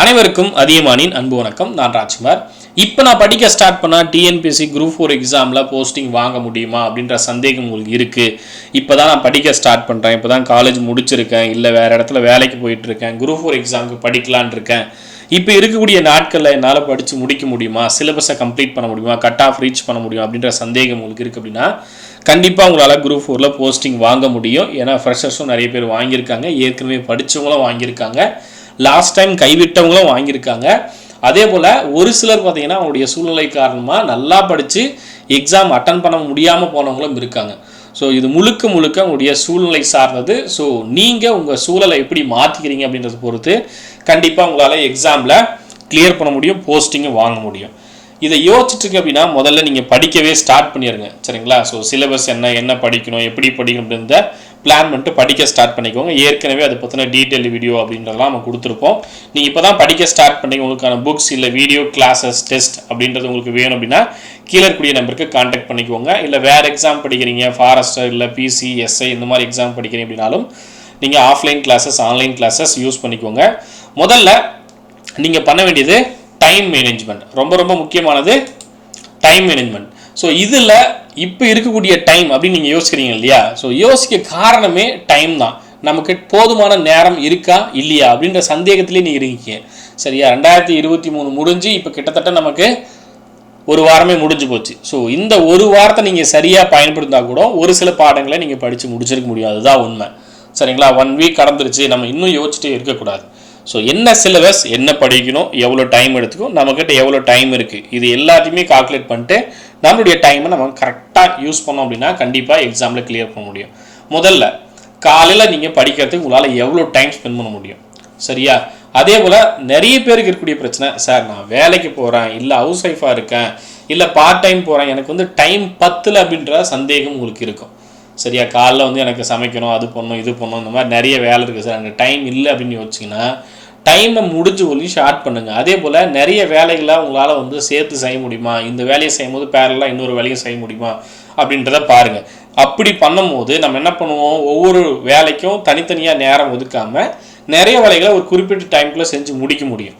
அனைவருக்கும் அதியமானின் அன்பு வணக்கம். நான் ராஜ்குமார். இப்போ நான் படிக்க ஸ்டார்ட் பண்ணால் டிஎன்பிஎஸ்சி குரூப் ஃபோர் எக்ஸாமில் போஸ்டிங் வாங்க முடியுமா அப்படின்ற சந்தேகம் உங்களுக்கு இருக்குது இப்போ தான் நான் படிக்க ஸ்டார்ட் பண்ணுறேன் இப்போ தான் காலேஜ் முடிச்சிருக்கேன். இல்லை வேறு இடத்துல வேலைக்கு போயிட்டு இருக்கேன் குரூப் ஃபோர் எக்ஸாமுக்கு படிக்கலான் இருக்கேன். இப்போ இருக்கக்கூடிய நாட்களில் என்னால் படித்து முடிக்க முடியுமா? சிலபஸை கம்ப்ளீட் பண்ண முடியுமா? கட் ஆஃப் ரீச் பண்ண முடியும்? அப்படின்ற சந்தேகம் உங்களுக்கு இருக்குது அப்படின்னா கண்டிப்பாக உங்களால் குரூப் ஃபோரில் போஸ்டிங் வாங்க முடியும். ஏன்னா ஃப்ரெஷர்ஸும் நிறைய பேர் வாங்கியிருக்காங்க. ஏற்கனவே படித்தவங்களும் வாங்கியிருக்காங்க. லாஸ்ட் டைம் கைவிட்டவங்களும் வாங்கியிருக்காங்க. அதே போல் ஒரு சிலர் பார்த்தீங்கன்னா அவங்களுடைய சூழ்நிலை காரணமாக நல்லா படித்து எக்ஸாம் அட்டன் பண்ண முடியாமல் போனவங்களும் இருக்காங்க. ஸோ இது முழுக்க முழுக்க உங்களுடைய சூழ்நிலை சார்ந்தது. ஸோ நீங்கள் உங்கள் சூழலை எப்படி மாற்றிக்கிறீங்க அப்படின்றத பொறுத்து கண்டிப்பாக உங்களால் எக்ஸாமில் கிளியர் பண்ண முடியும் போஸ்டிங்கும் வாங்க முடியும். இதை யோசிச்சுட்டு அப்படின்னா முதல்ல நீங்கள் படிக்கவே ஸ்டார்ட் பண்ணிடுங்க சரிங்களா? ஸோ சிலபஸ் என்ன என்ன படிக்கணும் எப்படி படிக்கணும் அப்படின்றத பிளான் பண்ணிட்டு படிக்க ஸ்டார்ட் பண்ணிக்கோங்க. ஏற்கனவே அதை பற்றின டீட்டெயில் வீடியோ அப்படின்றதெல்லாம் நம்ம கொடுத்துருப்போம். நீங்கள் இப்போ தான் படிக்க ஸ்டார்ட் பண்ணி உங்களுக்கான புக்ஸ் இல்லை வீடியோ கிளாஸஸ் டெஸ்ட் அப்படின்றது உங்களுக்கு வேணும் அப்படின்னா கீழே இருக்கக்கூடிய நம்பருக்கு காண்டாக்ட் பண்ணிக்கோங்க. இல்லை வேறு எக்ஸாம் படிக்கிறீங்க ஃபாரஸ்டர் இல்லை பிசி எஸ்ஐ இந்த மாதிரி எக்ஸாம் படிக்கிறீங்க அப்படின்னாலும் நீங்கள் offline classes online classes use பண்ணிக்கோங்க. முதல்ல நீங்கள் பண்ண வேண்டியது டைம் மேனேஜ்மெண்ட் ரொம்ப ரொம்ப முக்கியமானது டைம் மேனேஜ்மெண்ட் ஸோ இதில் இப்போ இருக்கக்கூடிய டைம் அப்படின்னு நீங்கள் யோசிக்கிறீங்க இல்லையா? ஸோ யோசிக்க காரணமே டைம் தான். நமக்கு போதுமான நேரம் இருக்கா இல்லையா? அப்படின்ற சந்தேகத்திலே நீங்கள் இருக்கீங்க. சரியா? ரெண்டாயிரத்தி இருபத்தி மூணு முடிஞ்சு இப்போ கிட்டத்தட்ட நமக்கு ஒரு வாரமே முடிஞ்சு போச்சு. ஸோ இந்த ஒரு வாரத்தை நீங்கள் சரியாக பயன்படுத்தினா கூட ஒரு சில பாடங்களை நீங்கள் படித்து முடிச்சிருக்க முடியும். அதுதான் உண்மை. சரிங்களா? ஒன் வீக் கடந்துருச்சு. நம்ம இன்னும் யோசிச்சுட்டே இருக்கக்கூடாது. ஸோ என்ன சிலபஸ் என்ன படிக்கணும் எவ்வளோ டைம் எடுத்துக்கும் நம்மக்கிட்ட எவ்வளோ டைம் இருக்குது இது எல்லாத்தையுமே கால்குலேட் பண்ணிட்டு நம்மளுடைய டைமை நம்ம கரெக்டாக யூஸ் பண்ணோம் அப்படின்னா கண்டிப்பாக எக்ஸாமில் கிளியர் பண்ண முடியும். முதல்ல காலையில் நீங்கள் படிக்கிறதுக்கு உங்களால் எவ்வளோ டைம் ஸ்பெண்ட் பண்ண முடியும்? சரியா? அதே போல் நிறைய பேருக்கு இருக்கக்கூடிய பிரச்சனை சார் நான் வேலைக்கு போகிறேன் இல்லை ஹவுஸ் ஒய்ஃபாக இருக்கேன் இல்லை பார்ட் டைம் போகிறேன் எனக்கு வந்து டைம் பத்தில் அப்படின்ற சந்தேகம் உங்களுக்கு இருக்கும். சரியா காலைல வந்து எனக்கு சமைக்கணும் அது பண்ணணும் இது பண்ணணும் இந்த மாதிரி நிறைய வேலை இருக்குது சார். எனக்கு டைம் இல்லை அப்படின்னு யோசிச்சிங்கன்னா டைமை முடிஞ்சு ஒளி ஷார்ட் பண்ணுங்கள் அதே போல் நிறைய வேலைகளை உங்களால் வந்து சேர்த்து செய்ய முடியுமா? இந்த வேலையை செய்யும்போது பேரலாக இன்னொரு வேலையும் செய்ய முடியுமா? அப்படின்றத பாருங்கள் அப்படி பண்ணும்போது நம்ம என்ன பண்ணுவோம்? ஒவ்வொரு வேலைக்கும் தனித்தனியாக நேரம் ஒதுக்காமல் நிறைய வேலைகளை ஒரு குறிப்பிட்ட டைம்குள்ளே செஞ்சு முடிக்க முடியும்.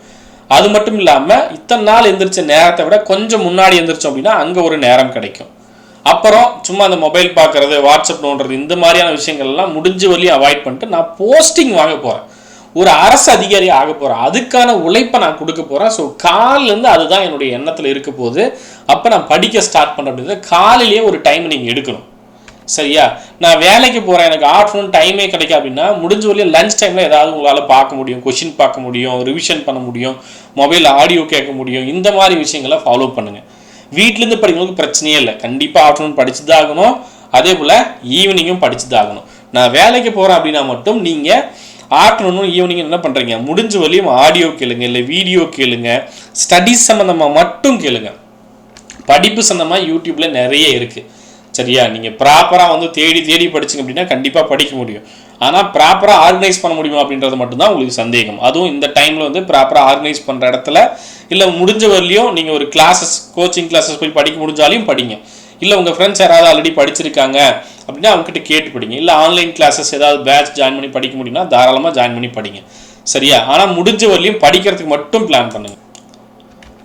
அது மட்டும் இல்லாமல் இத்தனை நாள் எந்திரிச்ச நேரத்தை விட கொஞ்சம் முன்னாடி எந்திரிச்சோம் அப்படின்னா அங்கே ஒரு நேரம் கிடைக்கும். அப்புறம் சும்மா அந்த மொபைல் பார்க்குறது வாட்ஸ்அப் நோண்டுறது இந்த மாதிரியான விஷயங்கள்லாம் முடிஞ்ச வழியும் அவாய்ட் பண்ணிட்டு நான் போஸ்டிங் வாங்க போகிறேன் ஒரு அரசு அதிகாரி ஆக போகிறேன் அதுக்கான உழைப்பை நான் கொடுக்க போகிறேன் ஸோ காலிலேருந்து அதுதான் என்னுடைய எண்ணத்தில் இருக்க போது அப்போ நான் படிக்க ஸ்டார்ட் பண்ண அப்படின்றது காலையிலேயே ஒரு டைம் நீங்கள் எடுக்கணும். சரியா? நான் வேலைக்கு போகிறேன் எனக்கு ஆஃப்டர்நூன் டைமே கிடைக்கும் அப்படின்னா முடிஞ்ச வழியும் லஞ்ச் டைமில் ஏதாவது உங்களால் பார்க்க முடியும். கொஷின் பார்க்க முடியும். ரிவிஷன் பண்ண முடியும். மொபைல் ஆடியோ கேட்க முடியும். இந்த மாதிரி விஷயங்களை ஃபாலோ பண்ணுங்கள் வீட்டிலேருந்து படிக்கிறவங்களுக்கு பிரச்சனையே இல்லை. கண்டிப்பாக ஆஃப்டர்நூன் படிச்சு தான் ஆகணும் அதே போல் ஈவினிங்கும் படிச்சு தான் ஆகணும் நான் வேலைக்கு போகிறேன் அப்படின்னா மட்டும் நீங்கள் ஆஃப்டர்நூனும் ஈவினிங் என்ன பண்ணுறீங்க முடிஞ்ச வரையும் ஆடியோ கேளுங்க இல்லை வீடியோ கேளுங்க. ஸ்டடீஸ் சம்மந்தமாக மட்டும் கேளுங்க. படிப்பு சம்மந்தமாக யூடியூப்பில் நிறைய இருக்குது சரியா? நீங்கள் ப்ராப்பராக வந்து தேடி தேடி படிச்சிங்க அப்படின்னா கண்டிப்பாக படிக்க முடியும். ஆனால் ப்ராப்பராக ஆர்கனைஸ் பண்ண முடியுமா அப்படின்றது மட்டும்தான் உங்களுக்கு சந்தேகம். அதுவும் இந்த டைமில் வந்து ப்ராப்பராக ஆர்கனைஸ் பண்ணுற இடத்துல இல்லை முடிஞ்ச வரலையும் நீங்கள் ஒரு கிளாஸஸ் கோச்சிங் கிளாஸஸ் போய் படிக்க முடிஞ்சாலையும் படிங்க. இல்லை உங்கள் ஃப்ரெண்ட்ஸ் யாராவது ஆல்ரெடி படிச்சிருக்காங்க அப்படின்னா அவங்ககிட்ட கேட்டு படிங்க. இல்லை ஆன்லைன் கிளாஸஸ் ஏதாவது பேட்ச் ஜாயின் பண்ணி படிக்க முடியும்னா தாராளமாக ஜாயின் பண்ணி படிங்க. சரியா? ஆனால் முடிஞ்ச வரலையும் படிக்கிறதுக்கு மட்டும் பிளான் பண்ணுங்க.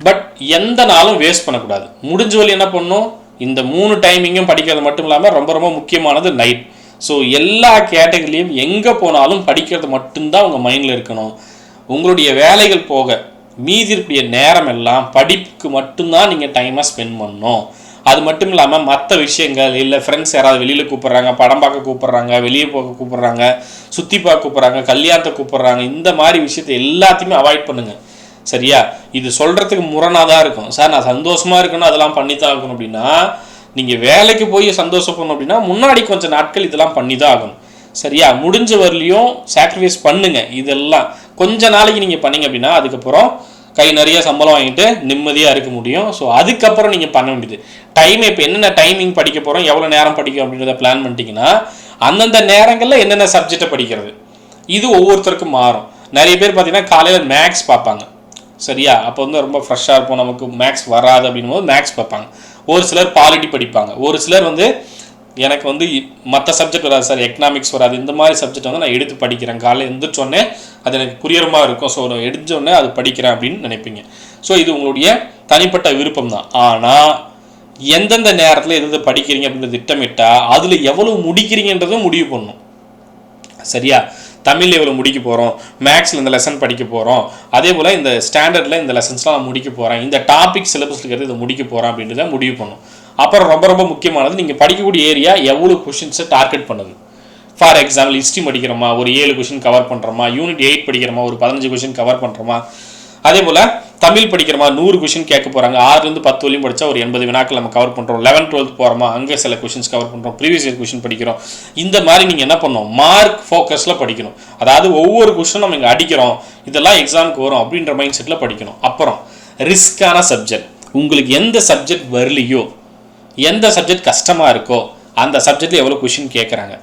பட் எந்த நாளும் வேஸ்ட் பண்ணக்கூடாது. முடிஞ்ச வழி என்ன பண்ணும்? இந்த மூணு டைமிங்கும் படிக்கிறது மட்டும் இல்லாமல் ரொம்ப ரொம்ப முக்கியமானது நைட் ஸோ எல்லா கேட்டகரிலையும் எங்கே போனாலும் படிக்கிறது மட்டும்தான் உங்கள் மைண்டில் இருக்கணும். உங்களுடைய வேலைகள் போக மீதி இருக்கிற நேரம் எல்லாம் படிப்புக்கு மட்டும்தான் நீங்கள் டைமை ஸ்பெண்ட் பண்ணணும். அது மட்டும் இல்லாமல் மற்ற விஷயங்கள் இல்லை ஃப்ரெண்ட்ஸ் யாராவது வெளியில் கூப்பிட்றாங்க படம் பார்க்க கூப்பிட்றாங்க வெளியே போக கூப்பிட்றாங்க சுற்றி பார்க்க கூப்பிட்றாங்க கல்யாணத்தை கூப்பிட்றாங்க இந்த மாதிரி விஷயத்தை எல்லாத்தையுமே அவாய்ட் பண்ணுங்கள் சரியா? இது சொல்கிறதுக்கு முரணாக தான் இருக்கும். சார் நான் சந்தோஷமாக இருக்கணும் அதெல்லாம் பண்ணி தான் ஆகணும் அப்படின்னா நீங்கள் வேலைக்கு போய் சந்தோஷப்படணும் அப்படின்னா முன்னாடி கொஞ்சம் நாட்கள் இதெல்லாம் பண்ணி தான் ஆகணும். சரியா? முடிஞ்ச வரலையும் சாக்ரிஃபைஸ் பண்ணுங்க. இதெல்லாம் கொஞ்ச நாளைக்கு நீங்கள் பண்ணீங்க அப்படின்னா அதுக்கப்புறம் கை நிறைய சம்பளம் வாங்கிட்டு நிம்மதியாக இருக்க முடியும். ஸோ அதுக்கப்புறம் நீங்கள் பண்ண வேண்டியது. டைம் இப்போ என்னென்ன டைமிங் படிக்க போகிறோம் எவ்வளோ நேரம் படிக்கும் அப்படின்றத பிளான் பண்ணிட்டீங்கன்னா அந்தந்த நேரங்களில் என்னென்ன சப்ஜெக்டை படிக்கிறது? இது ஒவ்வொருத்தருக்கும் மாறும். நிறைய பேர் பார்த்தீங்கன்னா காலையில் மேக்ஸ் பார்ப்பாங்க. சரியா? அப்போ வந்து ரொம்ப ஃப்ரெஷ்ஷாக இருப்போம். நமக்கு மேக்ஸ் வராது அப்படின்னும் போது மேக்ஸ் பார்ப்பாங்க. ஒரு சிலர் பாலிட்டி படிப்பாங்க. ஒரு சிலர் வந்து எனக்கு வந்து மற்ற சப்ஜெக்ட் வராது சார் எக்கனாமிக்ஸ் வராது. இந்த மாதிரி சப்ஜெக்ட் வந்து நான் எடுத்து படிக்கிறேன். காலையில் எழுந்திரிச்சோடனே அது எனக்கு புரியற மாதிரி இருக்கும். ஸோ நான் எடுத்தோடனே அது படிக்கிறேன் அப்படின்னு நினைப்பீங்க. ஸோ இது உங்களுடைய தனிப்பட்ட விருப்பம் தான். ஆனால் எந்தெந்த நேரத்தில் எது எது படிக்கிறீங்க அப்படின்னு திட்டமிட்டால் அதில் எவ்வளோ முடிக்கிறீங்கன்றதும் முடிவு பண்ணும் சரியா? தமிழ் எவ்வளோ முடிக்க போகிறோம் மேக்ஸில் இந்த லெசன் படிக்க போகிறோம் அதே போல் இந்த ஸ்டாண்டர்டில் இந்த லெசன்ஸ்லாம் நான் முடிக்க போகிறேன் இந்த டாபிக் சிலபஸ் இருக்கிறது இதை முடிக்க போகிறேன் அப்படின்றத முடிவு பண்ணும். அப்புறம் ரொம்ப ரொம்ப முக்கியமானது நீங்கள் படிக்கக்கூடிய ஏரியா எவ்வளோ கொஷின்ஸை டார்கெட் பண்ணுது? ஃபார் எக்ஸாம்பிள் ஹிஸ்ட்ரி படிக்கிறோமா? ஒரு ஏழு கொஷின் கவர் பண்ணுறோமா யூனிட் எயிட் படிக்கிறோமா? ஒரு பதினஞ்சு கொஷின் கவர் பண்ணுறோமா அதே போல் தமிழ் படிக்கிறோமா நூறு கொஷின் கேட்க போகிறாங்க ஆறுலேருந்து பத்து வரையும் படித்தா ஒரு எண்பது வினாக்கள் நம்ம கவர் பண்ணுறோம் லெவன் டுவெல்த் போகிறோமா அங்கே சில கொஷின்ஸ் கவர் பண்ணுறோம் ப்ரீவியஸ் இயர் கொஷின் படிக்கிறோம். இந்த மாதிரி நீங்கள் என்ன பண்ணணும்? மார்க் ஃபோக்கஸில் படிக்கணும். அதாவது ஒவ்வொரு கொஷினும் நம்ம இங்கே அடிக்கிறோம். இதெல்லாம் எக்ஸாமுக்கு வரும் அப்படின்ற மைண்ட் செட்டில் படிக்கணும். அப்புறம் ரிஸ்க்கான சப்ஜெக்ட் உங்களுக்கு எந்த சப்ஜெக்ட் வரலையோ எந்த சப்ஜெக்ட் கஷ்டமாக இருக்கோ அந்த சப்ஜெக்டில் எவ்வளோ கொஷின் கேட்குறாங்க.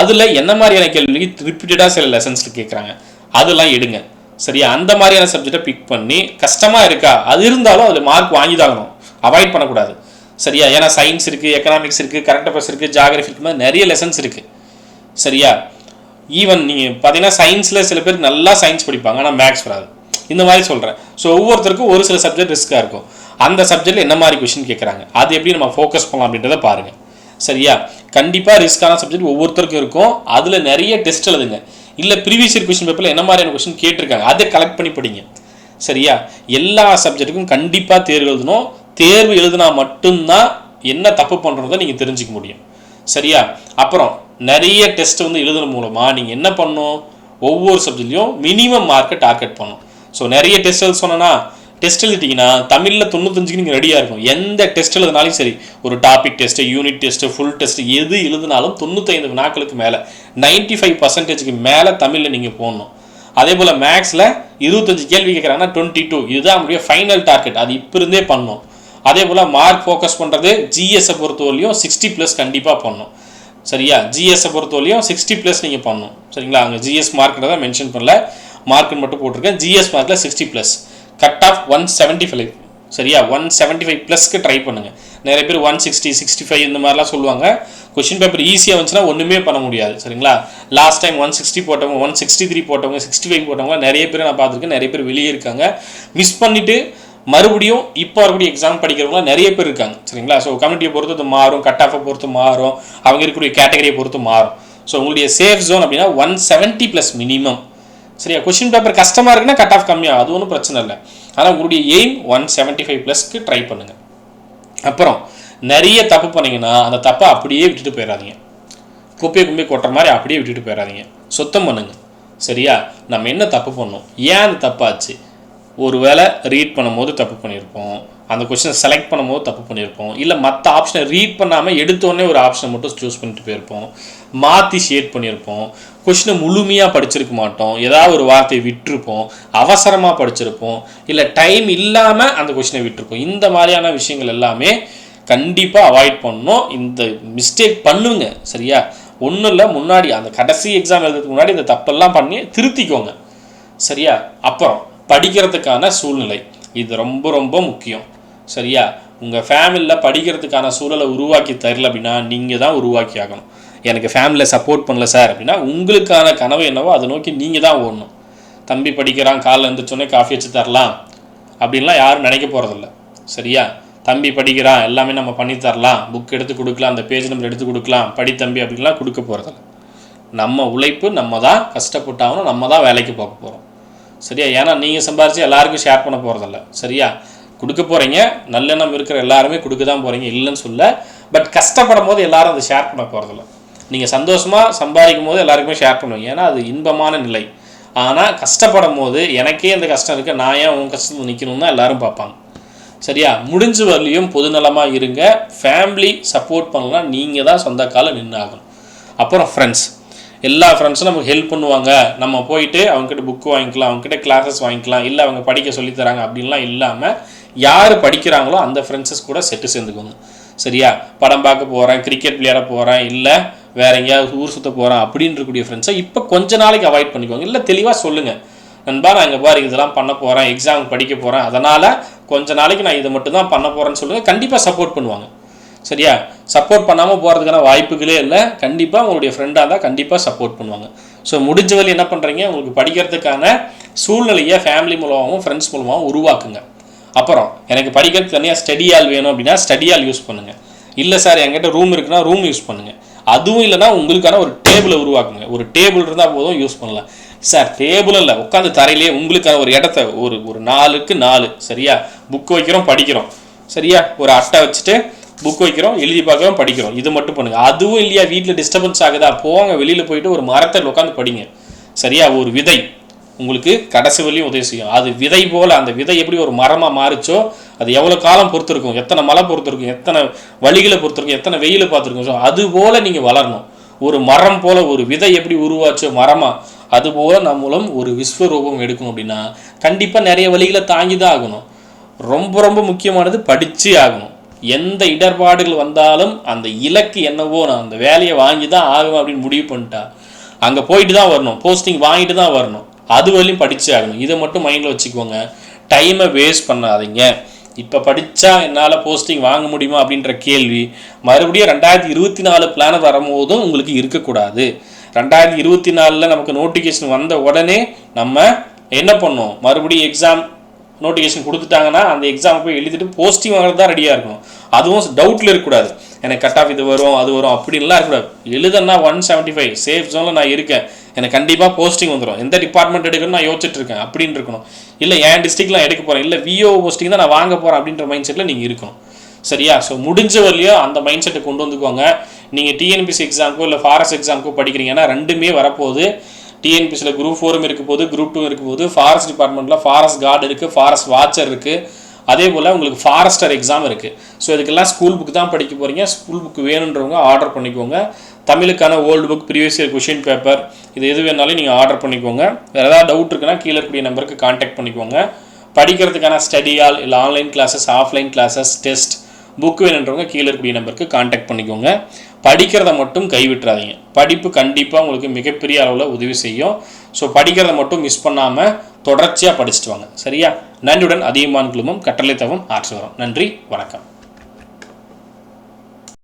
அதில் என்ன மாதிரியான கேள்விக்கு ரிப்பீட்டடாக சில லெசன்ஸில் கேட்குறாங்க. அதெல்லாம் எடுங்க. சரியா? அந்த மாதிரியான சப்ஜெக்டை பிக் பண்ணி கஷ்டமாக இருக்கா? அது இருந்தாலும் அதில் மார்க் வாங்கி தாகணும் அவாய்ட் பண்ணக்கூடாது. சரியா? ஏன்னா சயின்ஸ் இருக்குது எக்கனாமிக்ஸ் இருக்குது கரண்ட் அஃபேர்ஸ் இருக்குது ஜாகிரஃபி இருக்குது நிறைய லெசன்ஸ் இருக்குது சரியா? ஈவன் நீங்கள் பார்த்தீங்கன்னா சயின்ஸில் சில பேர் நல்லா சயின்ஸ் படிப்பாங்க. ஆனால் மேக்ஸ் வராது. இந்த மாதிரி சொல்கிறேன் ஸோ ஒவ்வொருத்தருக்கும் ஒரு சில சப்ஜெக்ட் ரிஸ்க்காக இருக்கும். அந்த சப்ஜெக்டில் என்ன மாதிரி கொஷின் கேட்குறாங்க அது எப்படி நம்ம ஃபோக்கஸ் பண்ணலாம் அப்படின்றத பாருங்கள் சரியா? கண்டிப்பாக ரிஸ்க்கான சப்ஜெக்ட் ஒவ்வொருத்தருக்கும் இருக்கும். அதில் நிறைய டெஸ்ட் எழுதுங்க. இல்லை ப்ரீவியஸ் இயர் கொஸ்டின் பேப்பரில் என்ன மாதிரியான கொஸ்டின் கேட்டிருக்காங்க? அதை கலெக்ட் பண்ணி படிங்க. சரியா? எல்லா சப்ஜெக்ட்டுக்கும் கண்டிப்பாக தேர்வு எழுதணும். தேர்வு எழுதினா மட்டும்தான் என்ன தப்பு பண்ணுறதை நீங்கள் தெரிஞ்சுக்க முடியும். சரியா? அப்புறம் நிறைய டெஸ்ட் வந்து எழுதுன மூலமாக நீங்கள் என்ன பண்ணணும்? ஒவ்வொரு சப்ஜெக்ட்லையும் மினிமம் மார்க்கை டார்கெட் பண்ணணும். ஸோ நிறைய டெஸ்ட் எழுத சொன்னேன்னா டெஸ்ட் எழுதிட்டீங்கன்னா தமிழில் தொண்ணூத்தஞ்சுக்கு நீங்கள் ரெடியாக இருக்கும் எந்த டெஸ்ட் எழுதினாலும் சரி ஒரு topic test unit test full test எது எழுதினாலும் தொண்ணூத்தைந்து நாட்களுக்கு மேலே நைன்டி ஃபைவ் பர்சன்டேஜுக்கு மேலே தமிழில் நீங்கள் போடணும். அதே போல் மேக்ஸில் இருபத்தஞ்சு கேள்வி கேட்குறாங்கன்னா டுவெண்ட்டி டூ இதுதான் நம்முடைய ஃபைனல் டார்கெட் அது இப்போ இருந்தே பண்ணணும். அதே போல் மார்க் ஃபோக்கஸ் பண்ணுறது ஜிஎஸ்ஸை பொறுத்தவரையிலும் சிக்ஸ்டி ப்ளஸ் கண்டிப்பாக பண்ணணும். சரியா? ஜிஎஸ்ஸை பொறுத்தவரையிலும் சிக்ஸ்டி ப்ளஸ் நீங்கள் பண்ணணும். சரிங்களா? அங்கே ஜிஎஸ் மார்க்கில் தான் மென்ஷன் பண்ணல. மார்க்குன்னு மட்டும் போட்டிருக்கேன். ஜிஎஸ் மார்க்கில் sixty plus cut off one seventy five சரியா? ஒன் செவன்ட்டி ஃபைவ் ப்ளஸ்க்கு ட்ரை பண்ணுங்கள் நிறைய பேர் ஒன் சிக்ஸ்டி சிக்ஸ்டி ஃபைவ் இந்த மாதிரிலாம் சொல்லுவாங்க. கொஷின் பேப்பர் ஈஸியாக வந்துச்சுன்னா ஒன்றுமே பண்ண முடியாது. சரிங்களா? லாஸ்ட் டைம் ஒன் சிக்ஸ்டி போட்டவங்க ஒன் சிக்ஸ்டி த்ரீ போட்டவங்க சிக்ஸ்டி ஃபைவ் போட்டவங்க நிறைய பேர் நான் பார்த்துருக்கேன். நிறைய பேர் வெளியே இருக்காங்க. மிஸ் பண்ணிவிட்டு மறுபடியும் இப்போ வரக்கூடிய எக்ஸாம் படிக்கிறவங்க நிறைய பேர் இருக்காங்க. சரிங்களா? ஸோ கம்யூனிட்டியை பொறுத்து அது மாறும் கட் ஆஃபை பொறுத்து மாறும் அவங்க இருக்கக்கூடிய கேட்டகரியை பொறுத்து மாறும். ஸோ உங்களுடைய சேஃப் ஜோன் அப்படின்னா ஒன் செவன்ட்டி ப்ளஸ் மினிமம் சரியா? கொஷின் பேப்பர் கஷ்டமாக இருக்குன்னா கட் ஆஃப் கம்மியாக அது ஒன்றும் பிரச்சனை இல்லை. ஆனால் உங்களுடைய எய்ம் ஒன் செவன்ட்டி ஃபைவ் ப்ளஸ்க்கு ட்ரை பண்ணுங்கள் அப்புறம் நிறைய தப்பு பண்ணிங்கன்னா அந்த தப்பை அப்படியே விட்டுட்டு போயிடாதீங்க குப்பையை கும்பி கொட்டுற மாதிரி அப்படியே விட்டுட்டு போயிடாதீங்க சுத்தம் பண்ணுங்கள் சரியா? நம்ம என்ன தப்பு பண்ணோம்? ஏன் அந்த தப்பாச்சு ஒரு வேளை ரீட் பண்ணும்போது தப்பு பண்ணியிருப்போம். அந்த கொஷினை செலக்ட் பண்ணும்போது தப்பு பண்ணியிருப்போம். இல்லை மற்ற ஆப்ஷனை ரீட் பண்ணாமல் எடுத்தோடனே ஒரு ஆப்ஷனை மட்டும் சூஸ் பண்ணிட்டு போயிருப்போம். மாற்றி ஷேட் பண்ணியிருப்போம். கொஷினை முழுமையாக படிச்சிருக்க மாட்டோம். ஏதாவது ஒரு வார்த்தையை விட்டிருப்போம். அவசரமாக படிச்சிருப்போம். இல்லை டைம் இல்லாமல் அந்த கொஷினை விட்டுருப்போம். இந்த மாதிரியான விஷயங்கள் எல்லாமே கண்டிப்பாக அவாய்ட் பண்ணணும். இந்த மிஸ்டேக் பண்ணுங்க. சரியா? ஒன்றும் இல்லை முன்னாடி அந்த கடைசி எக்ஸாம் எழுதுறதுக்கு முன்னாடி இந்த தப்பெல்லாம் பண்ணி திருத்திக்கோங்க. சரியா? அப்புறம் படிக்கிறதுக்கான சூழ்நிலை. இது ரொம்ப ரொம்ப முக்கியம். சரியா? உங்கள் ஃபேமிலியில் படிக்கிறதுக்கான சூழலை உருவாக்கி தரல அப்படின்னா நீங்கள் தான் உருவாக்கி ஆகணும். எனக்கு ஃபேமிலியில் சப்போர்ட் பண்ணல சார் அப்படின்னா உங்களுக்கான கனவு என்னவோ அதை நோக்கி நீங்கள் தான் ஓடணும். தம்பி படிக்கிறான் காலைல எழுந்திரிச்சோன்னே காஃபி வச்சு தரலாம். அப்படின்லாம் யாரும் நினைக்க போகிறதில்ல சரியா? தம்பி படிக்கிறான் எல்லாமே நம்ம பண்ணி தரலாம். புக் எடுத்து கொடுக்கலாம் அந்த பேஜ் நம்பர் எடுத்து கொடுக்கலாம். படி தம்பி அப்படின்லாம் கொடுக்க போகிறதில்ல நம்ம உழைப்பு நம்ம தான் கஷ்டப்பட்டாகணும் நம்ம தான் வேலைக்கு போக போகிறோம் சரியா? ஏன்னா நீங்கள் சம்பாரித்து எல்லாருக்கும் ஷேர் பண்ண போகிறதில்ல சரியா? கொடுக்க போகிறீங்க நல்லெண்ணம் இருக்கிற எல்லாருமே கொடுக்க தான் போகிறீங்க இல்லைன்னு சொல்ல. பட் கஷ்டப்படும் போது எல்லாரும் அதை ஷேர் பண்ண போகிறதில்ல நீங்கள் சந்தோஷமாக சம்பாதிக்கும் போது எல்லாருக்குமே ஷேர் பண்ணுவீங்க. ஏன்னா அது இன்பமான நிலை. ஆனால் கஷ்டப்படும் போது எனக்கே இந்த கஷ்டம் இருக்குது நான் ஏன் உன் கஷ்டத்தில் நிற்கணும்னு தான் எல்லாரும் பார்ப்பாங்க. சரியா? முடிஞ்ச வரலையும் பொதுநலமாக இருங்க. ஃபேமிலி சப்போர்ட் பண்ணலாம் நீங்கள் தான் சொந்த காலம் நின்னாகணும். அப்புறம் ஃப்ரெண்ட்ஸ் எல்லா ஃப்ரெண்ட்ஸும் நமக்கு ஹெல்ப் பண்ணுவாங்க. நம்ம போயிட்டு அவங்ககிட்ட புக்கு வாங்கிக்கலாம். அவங்ககிட்ட கிளாஸஸ் வாங்கிக்கலாம். இல்லை அவங்க படிக்க சொல்லித் தராங்க. அப்படின்லாம் இல்லாமல் யார் படிக்கிறாங்களோ அந்த ஃப்ரெண்ட்ஸஸ் கூட செட்டு சேர்ந்துக்கோங்க. சரியா? படம் பார்க்க போகிறேன் கிரிக்கெட் விளையாட போகிறேன் இல்லை வேற எங்கேயாவது ஊர் சுற்ற போகிறேன் அப்படின்னு இருக்கக்கூடிய ஃப்ரெண்ட்ஸை இப்போ கொஞ்ச நாளைக்கு அவாய்ட் பண்ணிக்கோங்க. இல்லை தெளிவாக சொல்லுங்கள் நண்பா நான் இங்கே பாரு இதெல்லாம் பண்ண போகிறேன் எக்ஸாம் படிக்க போகிறேன் அதனால் கொஞ்ச நாளைக்கு நான் இதை மட்டும் தான் பண்ண போகிறேன்னு சொல்லுங்கள் கண்டிப்பாக சப்போர்ட் பண்ணுவாங்க. சரியா? சப்போர்ட் பண்ணாமல் போகிறதுக்கான வாய்ப்புகளே இல்லை. கண்டிப்பாக உங்களுடைய ஃப்ரெண்டாக இருந்தால் கண்டிப்பாக சப்போர்ட் பண்ணுவாங்க. ஸோ முடிஞ்ச வழி என்ன பண்ணுறீங்க உங்களுக்கு படிக்கிறதுக்கான சூழ்நிலையை ஃபேமிலி மூலமாகவும் ஃப்ரெண்ட்ஸ் மூலமாகவும் உருவாக்குங்க. அப்புறம் எனக்கு படிக்கிறதுக்கு தனியாக ஸ்டடி ஆல் வேணும் அப்படின்னா ஸ்டடி ஆல் யூஸ் பண்ணுங்கள் இல்லை சார் என்கிட்ட ரூம் இருக்குன்னா ரூம் யூஸ் பண்ணுங்கள் அதுவும் இல்லைன்னா உங்களுக்கான ஒரு டேபிளை உருவாக்குங்க. ஒரு டேபிள் இருந்தால் போதும் யூஸ் பண்ணலாம். சார் டேபிள் இல்லை உட்காந்து தரையிலே உங்களுக்கான ஒரு இடத்த ஒரு ஒரு நாலுக்கு நாலு சரியா? புக் வைக்கிறோம் படிக்கிறோம். சரியா? ஒரு அட்டை வச்சுட்டு புக் வைக்கிறோம் எழுதி பார்க்குறோம் படிக்கிறோம். இது மட்டும் பண்ணுங்கள் அதுவும் இல்லையா வீட்டில் டிஸ்டர்பன்ஸ் ஆகுதா? போங்க வெளியில் போயிட்டு ஒரு மரத்தில் உட்காந்து படிங்க. சரியா? ஒரு விதை. உங்களுக்கு கடைசி வரையும் உதவி செய்யும். அது விதை போல் அந்த விதை எப்படி ஒரு மரமாக மாறிச்சோ அது எவ்வளோ காலம் பொறுத்திருக்கும் எத்தனை மழை பொறுத்திருக்கும் எத்தனை வழிகளை பொறுத்திருக்கும் எத்தனை வெயிலை பார்த்துருக்கும் ஸோ அது போல் நீங்கள் வளரணும். ஒரு மரம் போல் ஒரு விதை எப்படி உருவாச்சோ மரமாக அதுபோல் நம்மளும் ஒரு விஸ்வரூபம் எடுக்கணும் அப்படின்னா கண்டிப்பாக நிறைய வழிகளை தாங்கி தான் ஆகணும். ரொம்ப ரொம்ப முக்கியமானது படித்து ஆகணும். எந்த இடர்பாடுகள் வந்தாலும் அந்த இலக்கு என்னவோ நான் அந்த வேலையை வாங்கி தான் ஆகும் அப்படின்னு முடிவு பண்ணிட்டா அங்கே போயிட்டு தான் வரணும். போஸ்டிங் வாங்கிட்டு தான் வரணும். அது வரையும் படித்தே ஆகணும். இதை மட்டும் மைண்டில் வச்சுக்கோங்க. டைமை வேஸ்ட் பண்ணாதீங்க. இப்போ படித்தா என்னால் போஸ்டிங் வாங்க முடியுமா அப்படின்ற கேள்வி மறுபடியும் ரெண்டாயிரத்தி இருபத்தி நாலு பிளான் வரும்போதும் உங்களுக்கு இருக்கக்கூடாது. ரெண்டாயிரத்தி இருபத்தி நாலில் நமக்கு நோட்டிஃபிகேஷன் வந்த உடனே நம்ம என்ன பண்ணோம் மறுபடியும் எக்ஸாம் நோட்டிஃபிகேஷன் கொடுத்துட்டாங்கன்னா அந்த எக்ஸாம் போய் எழுதிட்டு போஸ்டிங் வாங்குறது தான் ரெடியாக இருக்கும் அதுவும் டவுட்டில் இருக்கக்கூடாது. எனக்கு கட் ஆஃப் இது வரும் அது வரும் அப்படின்லாம் இருக்கக்கூடாது. எழுதனா ஒன் செவன்ட்டி ஃபைவ் சேஃப் ஜோனில் நான் இருக்கேன். எனக்கு கண்டிப்பாக போஸ்டிங் வந்துடும் எந்த டிபார்ட்மெண்ட் எடுக்கணும்னு நான் யோசிச்சுட்டு இருக்கேன் அப்படின்னு இருக்கணும் இல்லை என் டிஸ்ட்ரிக்ட்லாம் எடுக்க போகிறேன் இல்லை விஓ போஸ்டிங் தான் நான் வாங்க போகிறேன் அப்படின்ற மைண்ட் செட்டில் நீங்கள் இருக்கணும். சரியா? ஸோ முடிஞ்ச வழியோ அந்த மைண்ட் செட்டை கொண்டு வந்துக்கோங்க. நீங்கள் டிஎன்பிசி எக்ஸாமுக்கோ இல்லை ஃபாரஸ்ட் எக்ஸாமுக்கோ படிக்கிறீங்கன்னா ரெண்டுமே வரப்போகுது. டிஎன்பிசியில் குரூப் ஃபோரும் இருக்க போது குரூப் டூ இருக்க போது ஃபாரஸ்ட் டிபார்ட்மெண்ட்டில் ஃபாரஸ்ட் கார்டு இருக்குது ஃபாரஸ்ட் வாட்சர் இருக்குது அதே போல் உங்களுக்கு ஃபாரஸ்டர் எக்ஸாம் இருக்குது ஸோ இதுக்கெல்லாம் ஸ்கூல் புக் தான் படிக்க போகிறீங்க ஸ்கூல் புக் வேணுன்றவங்க ஆர்டர் பண்ணிக்கோங்க. தமிழுக்கான old book previous year question paper இது எது வேணாலும் நீங்கள் ஆர்டர் பண்ணிக்கோங்க. வேறு ஏதாவது டவுட் இருக்குன்னா கீழே இருக்கக்கூடிய நம்பருக்கு காண்டாக்ட் பண்ணிக்கோங்க. படிக்கிறதுக்கான ஸ்டடி ஆல் இல்லை online classes offline classes test book வேணுன்றவங்க கீழே இருக்கக்கூடிய நம்பருக்கு காண்டாக்ட் பண்ணிக்கோங்க. படிக்கிறத மட்டும் கைவிட்டுறாதீங்க. படிப்பு கண்டிப்பாக உங்களுக்கு மிகப்பெரிய அளவில் உதவி செய்யும். ஸோ படிக்கிறத மட்டும் மிஸ் பண்ணாமல் தொடர்ச்சியாக படிச்சுட்டு வாங்க. சரியா? நன்றியுடன் அதிகமான குழுமம் கட்டளை தவம் ஆற்று வரும் நன்றி வணக்கம்.